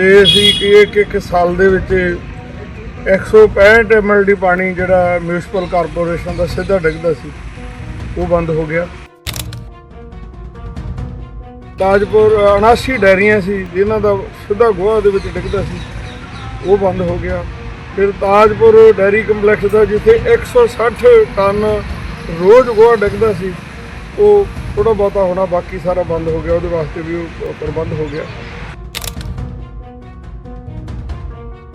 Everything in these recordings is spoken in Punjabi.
ਇਹ ਸੀ ਕਿ ਇੱਕ ਇੱਕ ਸਾਲ ਦੇ ਵਿੱਚ 165 ਐਮਐਲਡੀ ਪਾਣੀ ਜਿਹੜਾ ਮਿਊਨਿਸਪਲ ਕਾਰਪੋਰੇਸ਼ਨ ਦਾ ਸਿੱਧਾ ਡਿੱਗਦਾ ਸੀ, ਉਹ ਬੰਦ ਹੋ ਗਿਆ। ਤਾਜਪੁਰ 79 ਡੈਰੀਆਂ ਸੀ, ਜਿਨ੍ਹਾਂ ਦਾ ਸਿੱਧਾ ਗੋਹਾ ਦੇ ਵਿੱਚ ਡਿੱਗਦਾ ਸੀ, ਉਹ ਬੰਦ ਹੋ ਗਿਆ। ਫਿਰ ਤਾਜਪੁਰ ਡੈਰੀ ਕੰਪਲੈਕਸ ਦਾ, ਜਿੱਥੇ 160 ਟਨ ਰੋਜ਼ ਗੋਹਾ ਡਿੱਗਦਾ ਸੀ, ਉਹ ਥੋੜਾ ਬਹੁਤਾ ਹੋਣਾ, ਬਾਕੀ ਸਾਰਾ ਬੰਦ ਹੋ ਗਿਆ। ਉਹਦੇ ਵਾਸਤੇ ਵੀ ਉਹ ਪ੍ਰਬੰਧ ਹੋ ਗਿਆ।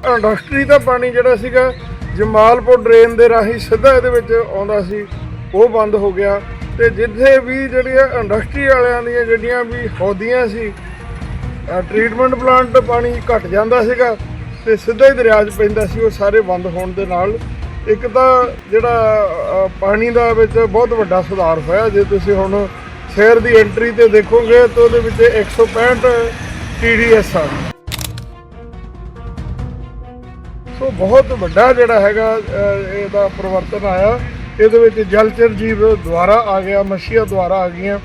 ਇੰਡਸਟਰੀ ਦਾ ਪਾਣੀ ਜਿਹੜਾ ਸੀਗਾ, ਜਮਾਲਪੁਰ ਡਰੇਨ ਦੇ ਰਾਹੀਂ ਸਿੱਧਾ ਇਹਦੇ ਵਿੱਚ ਆਉਂਦਾ ਸੀ, ਉਹ ਬੰਦ ਹੋ ਗਿਆ। ਤੇ ਜਿੱਥੇ ਵੀ ਜਿਹੜੀਆਂ ਇੰਡਸਟਰੀ ਵਾਲਿਆਂ ਦੀਆਂ ਜਿਹੜੀਆਂ ਵੀ ਹੌਦੀਆਂ ਸੀ ਟ੍ਰੀਟਮੈਂਟ ਪਲਾਂਟ ਪਾਣੀ ਘਟ ਜਾਂਦਾ ਸੀਗਾ ਤੇ ਸਿੱਧਾ ਹੀ ਦਰਿਆ 'ਚ ਪੈਂਦਾ ਸੀ, ਉਹ ਸਾਰੇ ਬੰਦ ਹੋਣ ਦੇ ਨਾਲ। ਇੱਕ ਤਾਂ ਜਿਹੜਾ ਪਾਣੀ ਦਾ ਵਿੱਚ ਬਹੁਤ ਵੱਡਾ ਸੁਧਾਰ ਹੋਇਆ। ਜੇ ਤੁਸੀਂ ਹੁਣ ਸ਼ਹਿਰ ਦੀ ਐਂਟਰੀ ਤੇ ਦੇਖੋਗੇ, ਤਾਂ ਉਹਦੇ ਵਿੱਚ 165 ਟੀਡੀਐਸ ਆ। ਸੋ ਬਹੁਤ ਵੱਡਾ ਜਿਹੜਾ ਹੈਗਾ ਇਹਦਾ ਪਰਿਵਰਤਨ ਆਇਆ। ਇਹਦੇ ਵਿੱਚ ਜਲਚਰ ਜੀਵ ਦੁਆਰਾ ਆ ਗਿਆ, ਮੱਛੀਆਂ ਦੁਆਰਾ ਆ ਗਈਆਂ।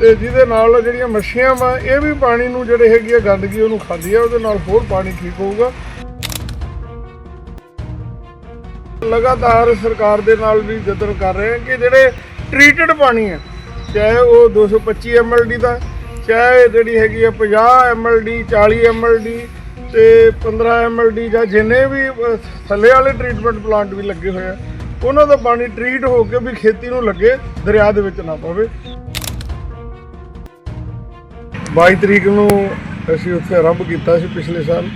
ਤੇ ਜਿਹਦੇ ਨਾਲ ਜਿਹੜੀਆਂ ਮੱਛੀਆਂ ਵਾ, ਇਹ ਵੀ ਪਾਣੀ ਨੂੰ ਜਿਹੜੇ ਹੈਗੀ ਆ ਗੰਦਗੀ ਉਹਨੂੰ ਖਾਂਦੀ ਆ, ਉਹਦੇ ਨਾਲ ਹੋਰ ਪਾਣੀ ਠੀਕ ਹੋਊਗਾ। ਲਗਾਤਾਰ ਸਰਕਾਰ ਦੇ ਨਾਲ ਵੀ ਯਤਨ ਕਰ ਰਹੇ ਹਾਂ ਕਿ ਜਿਹੜੇ ਟ੍ਰੀਟਡ ਪਾਣੀ ਹੈ ਚਾਹੇ ਉਹ 225 ਐਮਐਲਡੀ ਦਾ, ਚਾਹੇ ਜਿਹੜੀ ਹੈਗੀ ਆ 50 ਐਮਐਲਡੀ 40 ਐਮਐਲਡੀ ਤੇ 15 ਐਮਐਲਡੀ ਜਾਂ ਜਿੰਨੇ ਵੀ ਥੱਲੇ ਵਾਲੇ ਟ੍ਰੀਟਮੈਂਟ ਪਲਾਂਟ ਵੀ ਲੱਗੇ ਹੋਏ ਆ, ਉਹਨਾਂ ਦਾ ਪਾਣੀ ਟ੍ਰੀਟ ਹੋ ਕੇ ਵੀ ਖੇਤੀ ਨੂੰ ਲੱਗੇ, ਦਰਿਆ ਦੇ ਵਿੱਚ ਨਾ ਪਵੇ। 22 ਤਰੀਕ ਨੂੰ ਅਸੀਂ ਉੱਥੇ ਆਰੰਭ ਕੀਤਾ ਸੀ ਪਿਛਲੇ ਸਾਲ।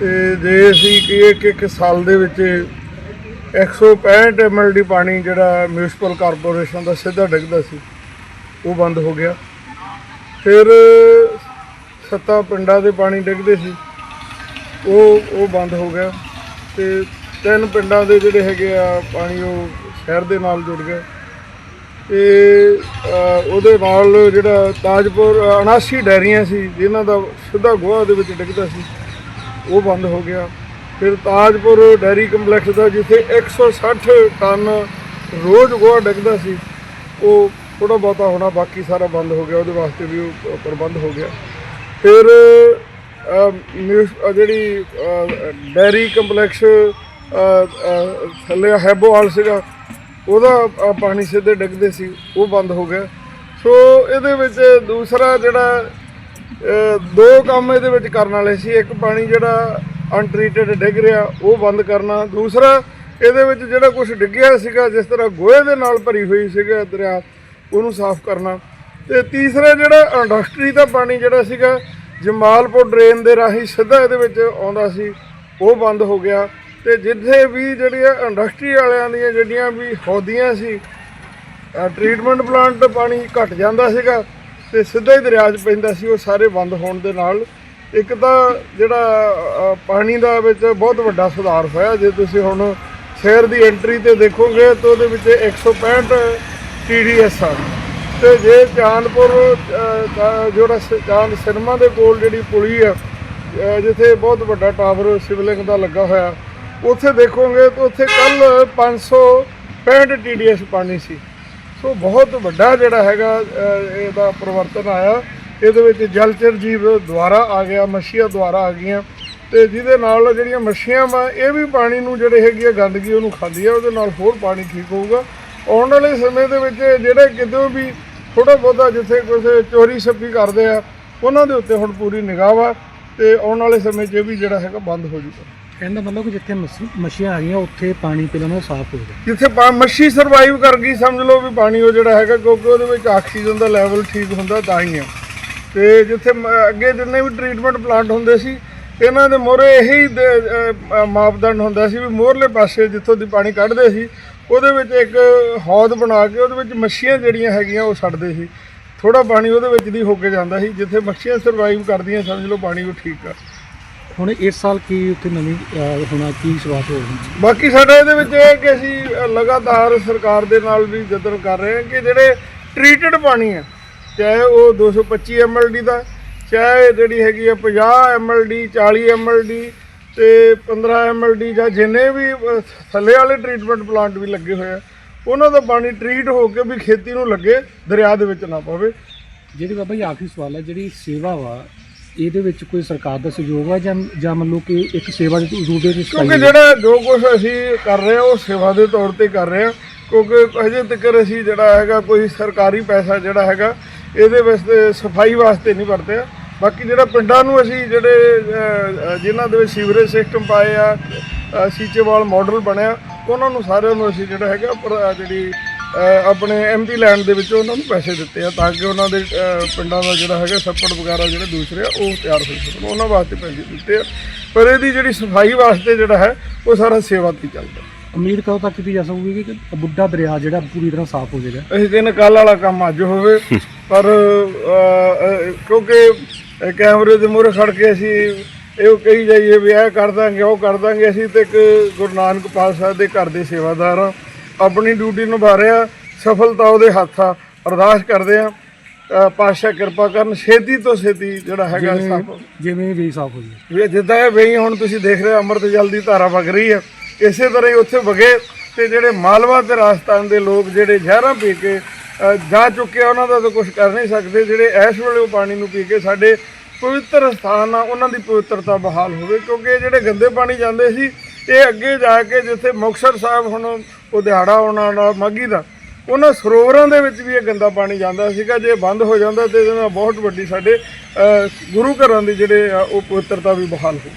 ਤੇ ਜੇ ਅਸੀਂ ਕਿ ਇੱਕ ਇੱਕ ਸਾਲ ਦੇ ਵਿੱਚ 165 ਐਮਐਲਡੀ ਪਾਣੀ ਜਿਹੜਾ ਮਿਊਨਿਸਪਲ ਕਾਰਪੋਰੇਸ਼ਨ ਦਾ ਸਿੱਧਾ ਡਿੱਗਦਾ ਸੀ, ਉਹ ਬੰਦ ਹੋ ਗਿਆ। ਫਿਰ ਸੱਤਾ ਪਿੰਡਾਂ ਦੇ ਪਾਣੀ ਡਿੱਗਦੇ ਸੀ। ਉਹ ਉਹ ਬੰਦ ਹੋ ਗਿਆ ਤੇ ਤਿੰਨ ਪਿੰਡਾਂ ਦੇ ਜਿਹੜੇ ਹੈਗੇ ਆ ਪਾਣੀ ਉਹ ਸ਼ਹਿਰ ਦੇ ਨਾਲ ਜੁੜ ਗਿਆ ਤੇ ਉਹਦੇ ਨਾਲ ਜਿਹੜਾ ਤਾਜਪੁਰ 79 ਡੈਰੀਆਂ ਸੀ, ਜਿਨ੍ਹਾਂ ਦਾ ਸਿੱਧਾ ਗੋਹਾ ਦੇ ਵਿੱਚ ਡਿੱਗਦਾ ਸੀ, ਉਹ ਬੰਦ ਹੋ ਗਿਆ। ਫਿਰ ਤਾਜਪੁਰ ਡੈਰੀ ਕੰਪਲੈਕਸ ਦਾ ਜਿੱਥੇ 160 ਟਨ ਰੋਜ਼ ਗੋਹਾ ਡਿੱਗਦਾ ਸੀ, ਉਹ ਥੋੜਾ ਬਹੁਤਾ ਹੋਣਾ ਬਾਕੀ ਸਾਰਾ ਬੰਦ ਹੋ ਗਿਆ। ਉਹਦੇ ਵਾਸਤੇ ਵੀ ਉਹ ਪ੍ਰਬੰਧ ਹੋ ਗਿਆ। ਫਿਰ ਅ, ਜਿਹੜੀ ਡੈਰੀ ਕੰਪਲੈਕਸ ਥੱਲੇ ਹੈਬੋਵਾਲ ਸੀਗਾ ਉਹਦਾ ਪਾਣੀ ਸਿੱਧੇ ਡਿੱਗਦੇ ਸੀ ਉਹ ਬੰਦ ਹੋ ਗਿਆ। ਸੋ ਇਹਦੇ ਵਿੱਚ ਦੂਸਰਾ ਜਿਹੜਾ ਦੋ ਕੰਮ ਇਹਦੇ ਵਿੱਚ ਕਰਨ ਵਾਲੇ ਸੀ। ਇੱਕ ਪਾਣੀ ਜਿਹੜਾ ਅਨਟ੍ਰੀਟਡ ਡਿੱਗ ਰਿਹਾ ਉਹ ਬੰਦ ਕਰਨਾ। ਦੂਸਰਾ ਇਹਦੇ ਵਿੱਚ ਜਿਹੜਾ ਕੁਝ ਡਿੱਗਿਆ ਸੀਗਾ ਜਿਸ ਤਰ੍ਹਾਂ ਗੋਹੇ ਦੇ ਨਾਲ ਭਰੀ ਹੋਈ ਸੀਗਾ ਦਰਿਆ ਉਹਨੂੰ ਸਾਫ਼ ਕਰਨਾ। ਤੇ ਤੀਸਰਾ ਜਿਹੜਾ ਇੰਡਸਟਰੀ ਦਾ ਪਾਣੀ ਜਿਹੜਾ ਸੀਗਾ, ਜਮਾਲਪੁਰ ਡਰੇਨ ਦੇ ਰਾਹੀਂ ਸਿੱਧਾ ਇਹਦੇ ਵਿੱਚ ਆਉਂਦਾ ਸੀ, ਉਹ ਬੰਦ ਹੋ ਗਿਆ। ਤੇ ਜਿੱਥੇ ਵੀ ਜਿਹੜੀਆਂ ਇੰਡਸਟਰੀ ਵਾਲਿਆਂ ਦੀਆਂ ਜਿਹੜੀਆਂ ਵੀ ਹੌਦੀਆਂ ਸੀ ਟ੍ਰੀਟਮੈਂਟ ਪਲਾਂਟ ਪਾਣੀ ਘਟ ਜਾਂਦਾ ਸੀਗਾ ਤੇ ਸਿੱਧਾ ਹੀ ਦਰਿਆ 'ਚ ਪੈਂਦਾ ਸੀ, ਉਹ ਸਾਰੇ ਬੰਦ ਹੋਣ ਦੇ ਨਾਲ। ਇੱਕ ਤਾਂ ਜਿਹੜਾ ਪਾਣੀ ਦਾ ਵਿੱਚ ਬਹੁਤ ਵੱਡਾ ਸੁਧਾਰ ਹੋਇਆ, ਜੇ ਤੁਸੀਂ ਹੁਣ ਸ਼ਹਿਰ ਦੀ ਐਂਟਰੀ ਤੇ ਦੇਖੋਗੇ, ਤਾਂ ਉਹਦੇ ਵਿੱਚ 165 ਟੀਡੀਐਸ ਆ। ਤੇ ਜੇ ਚਾਂਦਪੁਰ ਜਿਹੜਾ ਚਾਂਦ ਸਿਨੇਮਾ ਦੇ ਕੋਲ ਜਿਹੜੀ ਪੁਲੀ ਆ ਜਿੱਥੇ ਬਹੁਤ ਵੱਡਾ ਟਾਵਰ ਸਿਵਲਿੰਗ ਦਾ ਲੱਗਾ ਹੋਇਆ, ਉੱਥੇ ਦੇਖੋਗੇ ਤਾਂ ਉੱਥੇ ਕੱਲ 565 ਟੀਡੀਐਸ ਪਾਣੀ ਸੀ। ਸੋ ਬਹੁਤ ਵੱਡਾ ਜਿਹੜਾ ਹੈਗਾ ਇਹਦਾ ਪਰਿਵਰਤਨ ਆਇਆ। ਇਹਦੇ ਵਿੱਚ ਜਲਚਰ ਜੀਵ ਦੁਆਰਾ ਆ ਗਿਆ, ਮੱਛੀਆਂ ਦੁਆਰਾ ਆ ਗਈਆਂ। ਤੇ ਜਿਹਦੇ ਨਾਲ ਜਿਹੜੀਆਂ ਮੱਛੀਆਂ ਵਾ, ਇਹ ਵੀ ਪਾਣੀ ਨੂੰ ਜਿਹੜੇ ਹੈਗੀ ਆ ਗੰਦਗੀ ਉਹਨੂੰ ਖਾਂਦੀ ਆ, ਉਹਦੇ ਨਾਲ ਹੋਰ ਪਾਣੀ ਠੀਕ ਹੋਊਗਾ। ਆਉਣ ਵਾਲੇ ਸਮੇਂ ਦੇ ਵਿੱਚ ਜਿਹੜੇ ਕਿਤੇ ਵੀ ਥੋੜਾ ਬਹੁਤਾ ਜਿੱਥੇ ਕਿਸੇ ਚੋਰੀ ਛੱਪੀ ਕਰਦੇ ਆ ਉਹਨਾਂ ਦੇ ਉੱਤੇ ਹੁਣ ਪੂਰੀ ਨਿਗਾਹ ਵਾ ਤੇ ਆਉਣ ਵਾਲੇ ਸਮੇਂ 'ਚ ਇਹ ਵੀ ਜਿਹੜਾ ਹੈਗਾ ਬੰਦ ਹੋ ਜੂਗਾ ਕਹਿੰਦਾ ਮਤਲਬ ਕਿ ਜਿੱਥੇ ਮੱਛੀ- ਮੱਛੀਆਂ ਆ ਗਈਆਂ ਉੱਥੇ ਪਾਣੀ ਪਹਿਲਾਂ ਨਾਲੋਂ ਸਾਫ਼ ਹੋ ਗਿਆ ਜਿੱਥੇ ਪਾ- ਮੱਛੀ ਸਰਵਾਈਵ ਕਰ ਗਈ ਸਮਝ ਲਓ ਵੀ ਪਾਣੀ ਉਹ ਜਿਹੜਾ ਹੈਗਾ ਕਿਉਂਕਿ ਉਹਦੇ ਵਿੱਚ ਆਕਸੀਜਨ ਦਾ ਲੈਵਲ ਠੀਕ ਹੁੰਦਾ ਤਾਂ ਹੀ ਆ। ਤੇ ਜਿੱਥੇ ਮ- ਅੱਗੇ ਜਿੰਨੇ ਵੀ ਟ੍ਰੀਟਮੈਂਟ ਪਲਾਂਟ ਹੁੰਦੇ ਸੀ ਇਹਨਾਂ ਦੇ ਮੋਰੇ ਇਹੀ ਦ- ਅ, ਮਾਪਦੰਡ ਹੁੰਦਾ ਸੀ ਵੀ ਮੋਰਲੇ ਪਾਸੇ ਜਿੱਥੋਂ ਦੀ ਪਾਣੀ ਕੱਢਦੇ ਸੀ ਉਹਦੇ ਵਿੱਚ ਇੱਕ ਹੌਦ ਬਣਾ ਕੇ ਉਹਦੇ ਵਿੱਚ ਮੱਛੀਆਂ ਜਿਹੜੀਆਂ ਹੈਗੀਆਂ ਉਹ ਛੱਡਦੇ ਸੀ। ਥੋੜਾ ਪਾਣੀ ਉਹਦੇ ਵਿੱਚ ਦੀ ਹੋ ਕੇ ਜਾਂਦਾ ਸੀ ਜਿੱਥੇ ਮੱਛੀਆਂ ਸਰਵਾਈਵ ਕਰਦੀਆਂ ਸਮਝ ਲਓ ਪਾਣੀ ਉਹ ਠੀਕ ਆ। ਹੁਣ ਇਸ ਸਾਲ ਕੀ ਉੱਥੇ ਨਵੀਂ ਹੋਣਾ ਕੀ ਸ਼ੁਰੂਆਤ ਹੋਣੀ ਬਾਕੀ ਸਾਡਾ ਇਹਦੇ ਵਿੱਚ ਇਹ ਹੈ ਕਿ ਅਸੀਂ ਲਗਾਤਾਰ ਸਰਕਾਰ ਦੇ ਨਾਲ ਵੀ ਯਤਨ ਕਰ ਰਹੇ ਹਾਂ ਕਿ ਜਿਹੜੇ ਟ੍ਰੀਟਡ ਪਾਣੀ ਹੈ ਚਾਹੇ ਉਹ 225 ਐਮਐਲਡੀ ਦਾ ਚਾਹੇ ਜਿਹੜੀ ਹੈਗੀ ਆ 50 ਐਮਐਲਡੀ 40 ਐਮਐਲਡੀ ਤੇ 15 ਐਮਐਲਡੀ ਜਾਂ ਜਿੰਨੇ ਵੀ ਥੱਲੇ ਵਾਲੇ ਟ੍ਰੀਟਮੈਂਟ ਪਲਾਂਟ ਵੀ ਲੱਗੇ ਹੋਏ ਆ ਉਹਨਾਂ ਦਾ ਪਾਣੀ ਟ੍ਰੀਟ ਹੋ ਕੇ ਵੀ ਖੇਤੀ ਨੂੰ ਲੱਗੇ ਦਰਿਆ ਦੇ ਵਿੱਚ ਨਾ ਪਵੇ। ਜਿਹੜੀ ਬਾਬਾ ਜੀ ਆਖਰੀ ਸਵਾਲ ਹੈ ਜਿਹੜੀ ਸੇਵਾ ਵਾ ਇਹਦੇ ਵਿੱਚ ਕੋਈ ਸਰਕਾਰ ਦਾ ਸਹਿਯੋਗ ਹੈ ਜਾਂ ਜਾਂ ਮੰਨ ਲਓ ਕਿ ਇੱਕ ਸੇਵਾ ਦੇ ਰੂਪ ਦੇ ਵਿੱਚ ਕਿਉਂਕਿ ਜਿਹੜਾ ਜੋ ਕੁਝ ਅਸੀਂ ਕਰ ਰਹੇ ਹਾਂ ਉਹ ਸੇਵਾ ਦੇ ਤੌਰ ਤੇ ਕਰ ਰਹੇ ਹਾਂ ਕਿਉਂਕਿ ਅਜੇ ਤੱਕ ਅਸੀਂ ਜਿਹੜਾ ਹੈਗਾ ਕੋਈ ਸਰਕਾਰੀ ਪੈਸਾ ਜਿਹੜਾ ਹੈਗਾ ਇਹਦੇ ਵਾਸਤੇ ਸਫ਼ਾਈ ਵਾਸਤੇ ਨਹੀਂ ਵਰਤਿਆ। ਬਾਕੀ ਜਿਹੜਾ ਪਿੰਡਾਂ ਨੂੰ ਅਸੀਂ ਜਿਹੜੇ ਜਿਨ੍ਹਾਂ ਦੇ ਵਿੱਚ ਸੀਵਰੇਜ ਸਿਸਟਮ ਪਾਏ ਆ ਸੀਚੇਵਾਲ ਮਾਡਲ ਬਣਿਆ ਉਹਨਾਂ ਨੂੰ ਸਾਰਿਆਂ ਨੂੰ ਅਸੀਂ ਜਿਹੜਾ ਹੈਗਾ ਜਿਹੜੀ ਆਪਣੇ ਐਮਪੀ ਲੈਂਡ ਦੇ ਵਿੱਚ ਉਹਨਾਂ ਨੂੰ ਪੈਸੇ ਦਿੱਤੇ ਆ ਤਾਂ ਕਿ ਉਹਨਾਂ ਦੇ ਪਿੰਡਾਂ ਦਾ ਜਿਹੜਾ ਹੈਗਾ ਛੱਪੜ ਵਗੈਰਾ ਜਿਹੜੇ ਦੂਸਰੇ ਆ ਉਹ ਤਿਆਰ ਹੋ ਸਕਣ। ਉਹਨਾਂ ਵਾਸਤੇ ਪੈਸੇ ਦਿੱਤੇ ਆ। ਪਰ ਇਹਦੀ ਜਿਹੜੀ ਸਫ਼ਾਈ ਵਾਸਤੇ ਜਿਹੜਾ ਹੈ ਉਹ ਸਾਰਾ ਸੇਵਾ ਤੇ ਚੱਲਦਾ। ਉਮੀਦ ਕਦੋਂ ਤੱਕ ਕੀਤੀ ਜਾ ਸਕੂਗੀ ਕਿ ਬੁੱਢਾ ਦਰਿਆ ਜਿਹੜਾ ਪੂਰੀ ਤਰ੍ਹਾਂ ਸਾਫ਼ ਹੋ ਜਾਏਗਾ। ਅਸੀਂ ਕਹਿੰਦੇ ਕੱਲ ਵਾਲਾ ਕੰਮ ਅੱਜ ਹੋਵੇ ਪਰ ਕਿਉਂਕਿ ਇਹ ਕੈਮਰੇ ਦੇ ਮੂਹਰੇ ਖੜ ਕੇ ਅਸੀਂ ਇਹ ਕਹੀ ਜਾਈਏ ਵੀ ਇਹ ਕਰ ਦਾਂਗੇ ਉਹ ਕਰ ਦਾਂਗੇ। ਅਸੀਂ ਤੇ ਇੱਕ ਗੁਰੂ ਨਾਨਕ ਪਾਤਸ਼ਾਹ ਦੇ ਘਰ ਦੇ ਸੇਵਾਦਾਰ ਆ ਆਪਣੀ ਡਿਊਟੀ ਨਿਭਾ ਰਹੇ ਸਫਲਤਾ ਉਹਦੇ ਹੱਥ ਆ। ਅਰਦਾਸ ਕਰਦੇ ਆ ਪਾਤਸ਼ਾਹ ਕਿਰਪਾ ਕਰਨ। ਛੇਤੀ ਤੋਂ ਛੇਤੀ ਜਿਹੜਾ ਹੈਗਾ ਜਿਵੇਂ ਸਾਫ਼ ਜਿਵੇਂ ਵੀ ਸਾਫ਼ ਹੋ ਵੀ ਜਿੱਦਾਂ ਇਹ ਵਈ ਹੁਣ ਤੁਸੀਂ ਦੇਖ ਰਹੇ ਅੰਮ੍ਰਿਤ ਜਲ ਦੀ ਧਾਰਾ ਵਗ ਰਹੀ ਹੈ। ਇਸੇ ਤਰ੍ਹਾਂ ਹੀ ਉੱਥੇ ਵਗੇ ਤੇ ਜਿਹੜੇ ਮਾਲਵਾ ਤੇ ਰਾਜਸਥਾਨ ਦੇ ਲੋਕ ਜਿਹੜੇ ਜ਼ਹਿਰਾਂ ਪੀ ਕੇ ਜਾ ਚੁੱਕਿਆ, ਉਹਨਾਂ ਦਾ ਤਾਂ ਕੁਝ ਕਰ ਨਹੀਂ ਸਕਦੇ। ਜਿਹੜੇ ਇਸ ਵੇਲੇ ਉਹ ਪਾਣੀ ਨੂੰ ਪੀ ਕੇ ਸਾਡੇ ਪਵਿੱਤਰ ਸਥਾਨ ਆ, ਉਹਨਾਂ ਦੀ ਪਵਿੱਤਰਤਾ ਬਹਾਲ ਹੋਵੇ, ਕਿਉਂਕਿ ਇਹ ਜਿਹੜੇ ਗੰਦੇ ਪਾਣੀ ਜਾਂਦੇ ਸੀ, ਇਹ ਅੱਗੇ ਜਾ ਕੇ ਜਿੱਥੇ ਮੁਕਤਸਰ ਸਾਹਿਬ ਹੁਣ ਉਹ ਦਿਹਾੜਾ ਉਹਨਾਂ ਵਾਲਾ, ਮਾਘੀ ਦਾ, ਉਹਨਾਂ ਸਰੋਵਰਾਂ ਦੇ ਵਿੱਚ ਵੀ ਇਹ ਗੰਦਾ ਪਾਣੀ ਜਾਂਦਾ ਸੀਗਾ। ਜੇ ਬੰਦ ਹੋ ਜਾਂਦਾ ਤੇ ਇਹਦੇ ਨਾਲ ਬਹੁਤ ਵੱਡੀ ਸਾਡੇ ਗੁਰੂ ਘਰਾਂ ਦੀ ਜਿਹੜੇ ਆ, ਉਹ ਪਵਿੱਤਰਤਾ ਵੀ ਬਹਾਲ ਹੋ